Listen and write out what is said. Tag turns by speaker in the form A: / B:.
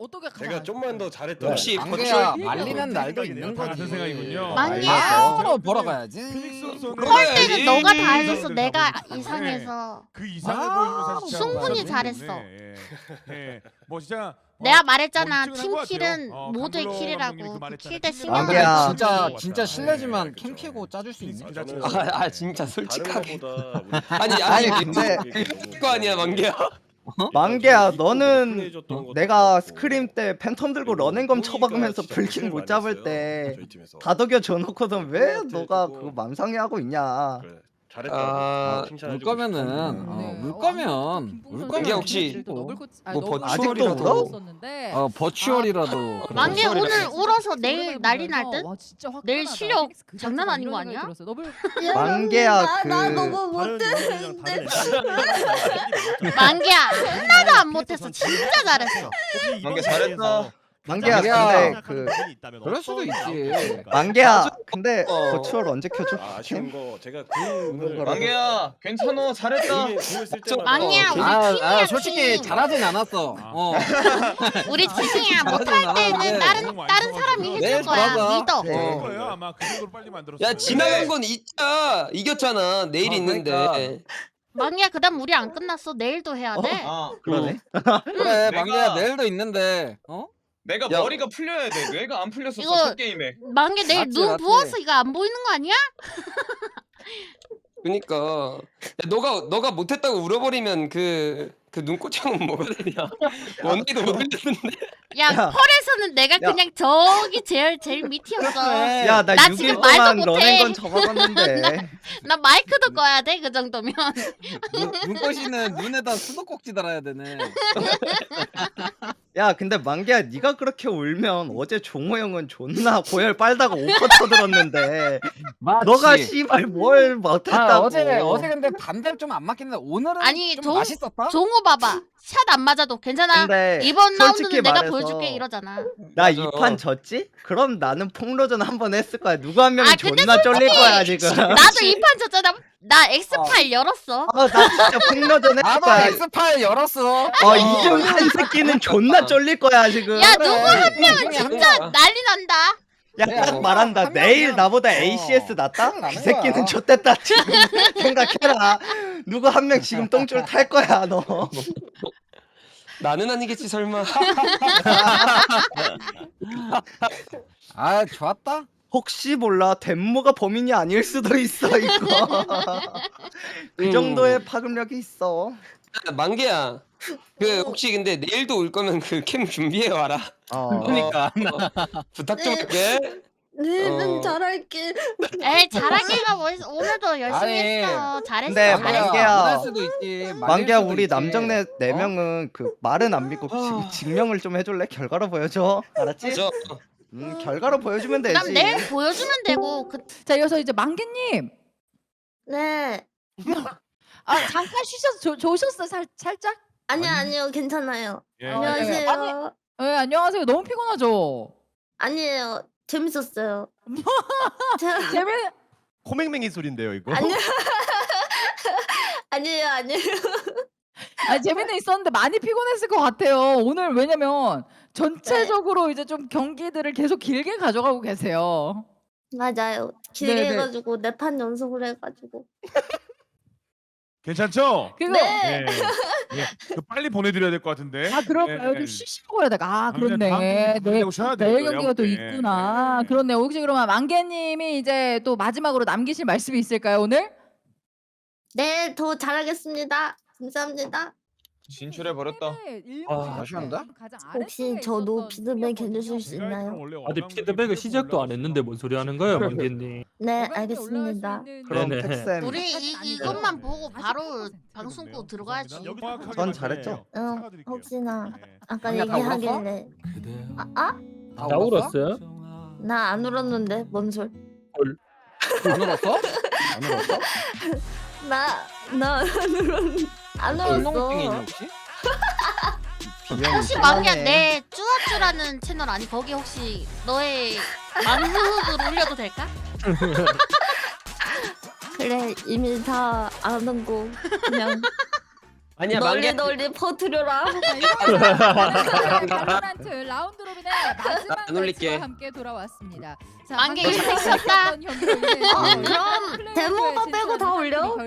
A: 어떻게
B: 제가
A: 안
B: 좀만 더 잘했던
C: 혹시
D: 망개야
C: 버추얼-
D: 말리는 날도. 있는
E: 다
D: 거지.
E: 같은 생각이군요.
F: 망개야.
D: 바로 보러 가야지.
F: 펄 때는 너가
E: 다이
F: 해서
E: 선수들
F: 내가
E: 때문에
F: 이상해서
E: 그 이상을
D: 아,
E: 보여주면 사실 진짜
F: 충분히 잘했어.
E: 예. 예. 뭐 진짜
F: 내가
E: 어,
F: 말했잖아 뭐팀 킬은
E: 같아요. 어,
F: 모두의
E: 강블러
F: 킬이라고
E: 말했잖아. 팀
F: 신경
D: 아,
F: 안
C: 망개야.
D: 진짜
E: 네,
D: 진짜
E: 네,
D: 실례지만. 캠 키고 짜줄 수 있니?
E: 아,
C: 아, 진짜
B: 다른
C: 솔직하게.
B: 거보다 우리
C: 아니
G: 아니,
C: 아니
G: 근데
C: 거 아니야 만개야.
G: 만개야
B: 이거
G: 너는
B: 플레이해줬던 것도
G: 내가. 스크림 때 팬텀 들고 런앤검 쳐박으면서 불킨 못 잡을 때. 다독여 줘놓고선 왜
B: 호이한테
G: 너가 그거 맘상해 하고 있냐
B: 그래, 잘했다.
C: 아,
D: 울 거면은 어, 울 거면 울
C: 이게
D: 거면
C: 혹시 뭐뭐
G: 아직도 울어?
D: 어 버추얼이라도 그래.
F: 만개
C: 소리가
F: 오늘. 울어서 내일 난리 날 듯? 내일 실력 장난 아닌 거 아니야?
G: 만개야
A: 그나 너무
E: 못했는데.
F: 만개야 하나도 안 못했어 진짜 잘했어
E: 만개
C: 잘했다.
G: 만개야
D: 만개야.
G: 근데 그
D: 그럴 수도 있지.
G: 만개야 근데
C: 어.
G: 버추얼 언제 켜줘?
B: 아, 아쉬운 거 제가 그
G: 망개야,
C: 괜찮아 잘했다.
F: 망개야, 우리
D: 아,
F: 팀이야,
D: 아 솔직히
F: 팀.
D: 잘하진 않았어. 어.
F: 우리 지승이야 못할
D: 잘하진
F: 때는
D: 않았는데.
F: 다른 다른 사람이 해줄
D: 내일
F: 거야
D: 봐봐.
F: 믿어
G: 네.
E: 그럴 거예요 아마 그 정도로 빨리 만들었어요.
C: 야 지나간 건 있자 이겼잖아 내일
D: 아,
C: 있는데.
D: 그러니까.
F: 망개야 그다음 우리 안 끝났어 내일도 해야 돼
D: 어,
G: 그러네.
D: 그래 망개야 내일도 있는데. 어?
H: 내가
C: 야.
H: 머리가 풀려야 돼. 뇌가 안 풀렸었어
F: 이거-
H: 첫 게임에.
F: 망개 내일
D: 맞지,
F: 눈
D: 맞지.
F: 부어서 이거 안 보이는 거 아니야?
C: 그니까 야, 너가 너가 못했다고 울어버리면 그 그 눈꽃형은 뭐가 되냐? 원기도 못 올렸는데.
F: 야
G: 야.
F: 펄에서는 내가
G: 야.
F: 그냥 저기 제일 제일 밑이었어
G: 야 나
F: 나
G: 6일
F: 지금
G: 동안
F: 말도 못해.
G: 런앤건 쳐박았는데
F: 나 마이크도 꺼야 돼 그 정도면
D: 눈, 눈꽃이는 눈에다 수도꼭지 달아야 되네.
G: 야 근데 만개야 네가 그렇게 울면 어제 종호 형은 존나 고열 빨다가 오퍼 쳐들었는데
D: 맞지.
G: 너가 씨발 뭘 못했다고
D: 아, 어제 어제 근데 반대로 좀안 맞긴 했는데 오늘은
F: 아니,
D: 좀
F: 종-
D: 맛있었다.
F: 종호 봐봐 샷 안 맞아도 괜찮아
G: 근데
F: 이번
G: 솔직히
F: 라운드는 내가
G: 말해서
F: 보여줄게 이러잖아
G: 나
C: 맞아.
G: 이판 졌지? 그럼 나는 폭로전 한 번 했을 거야 누구 한 명이
F: 아, 근데
G: 존나 쫄릴 거야 지금
F: 나도 이 판 졌잖아 나 X파일 열었어
G: 아, 나 진짜 폭로전
D: 나도
G: 거야
D: X 파일 열었어.
G: 어 이중한 새끼는 존나 쫄릴 거야 지금
F: 야. 누구 한 명은
D: 한
F: 진짜. 난리 난다
G: 야
D: 야,
G: 딱 말한다
D: 한
G: 내일
D: 명이면-
G: 나보다
D: 어,
G: ACS 낫다?
D: 큰일 나는
G: 그 새끼는
D: 거야.
G: 좆됐다 지금 생각해라 누구 한 명 지금 똥줄 탈 거야 너
C: 나는 아니겠지 설마.
D: 아 좋았다.
G: 혹시 몰라 덴모가 범인이 아닐 수도 있어 이거 그
C: 음.
G: 정도의 파급력이 있어
C: 만개야. 그 혹시 근데 내일도 올 거면 그 캠 준비해 와라.
G: 어.
D: 그러니까
C: 부탁 좀
F: 네.
C: 할게.
A: 내일은
C: 어.
A: 잘할게.
F: 에이 잘하기가 뭐 있어. 오늘도 열심히
D: 아니,
F: 했어 잘했어
G: 근데
F: 잘했어
G: 만개야.
D: 못할 수도 있지. 말릴
G: 만개야
D: 수도
G: 우리
D: 있지.
G: 남정네 네
D: 어?
G: 명은 그 말은 안 믿고 지금 증명을 좀 해줄래? 결과로 보여줘 알았지?
C: 저
G: 음 결과로 보여주면 되지
F: 그럼 내일 보여주면 되고 그,
A: 자, 이어서 이제 망개님.
I: 네.
A: 아, 잠깐 쉬셔서 조, 좋으셨어요, 살, 살짝?
I: 아니요, 아니요, 괜찮아요.
E: 예.
I: 안녕하세요.
A: 아니- 네, 안녕하세요. 너무 피곤하죠?
I: 아니에요, 재밌었어요. 저-
A: 재민,
E: 코맹맹이 소린데요 이거.
I: 아니요. 아니에요, 아니에요.
A: 아니, 재미는 있었는데 많이 피곤했을 것 같아요. 오늘 왜냐면 전체적으로 이제 좀 경기들을 계속 길게 가져가고 계세요.
I: 맞아요. 길게
A: 네네.
I: 해가지고 네판 연속을 해 가지고.
E: 괜찮죠?
A: 그리고
I: 네.
E: 예. 예. 그 빨리 보내드려야 될 것 같은데.
A: 아, 그럴까요?
E: 예,
A: 좀
E: 예.
A: 쉬시고 해야 돼. 아,
E: 다음
A: 그렇네. 네.
E: 보내고 쉬어야
A: 내일
E: 되고요.
A: 경기가 또
E: 예,
A: 있구나.
E: 예.
A: 그렇네요. 혹시 그러면 만개님이 이제 또 마지막으로 남기실 말씀이 있을까요, 오늘?
I: 네, 더 잘하겠습니다. 감사합니다.
H: 진출해 버렸다.
D: 아, 아쉬운데?
I: 혹시 저도 피드백 해주실 수 있나요?
E: 아니
J: 피드백을 시작도 안 했는데 뭔 소리 하는 거예요, 만개님?
I: 네, 알겠습니다.
G: 그럼
J: 네네.
F: 우리 이, 이것만 보고 바로 방송국 들어가야지
G: 전 잘했죠?
I: 응, 혹시나 아까
D: 아니야, 다 울었어?
I: 얘기하길래 아, 아?
J: 다 울었어요?
I: 나 안 울었는데 뭔 소리?
D: 안 울었어? 안 울었어?
I: 나나 안 울었는데 안
D: 운동증이니
I: 울었어.
D: 혹시?
F: 혹시 망야 내 쭈아쭈라는 채널 아니 거기 혹시 너의 만후극을 올려도 될까?
I: 그래 이미 다 아는 거 그냥
C: 아니야
I: 널리
C: 만개
I: 널리 퍼뜨려라.
A: 발로란트 라운드 로빈의 마지막
C: 안 올릴게.
A: 매치와 함께 돌아왔습니다. 자,
F: 만개
A: 방금. 경기로 인해서
I: 어, 그럼 데모가 빼고 다 올려?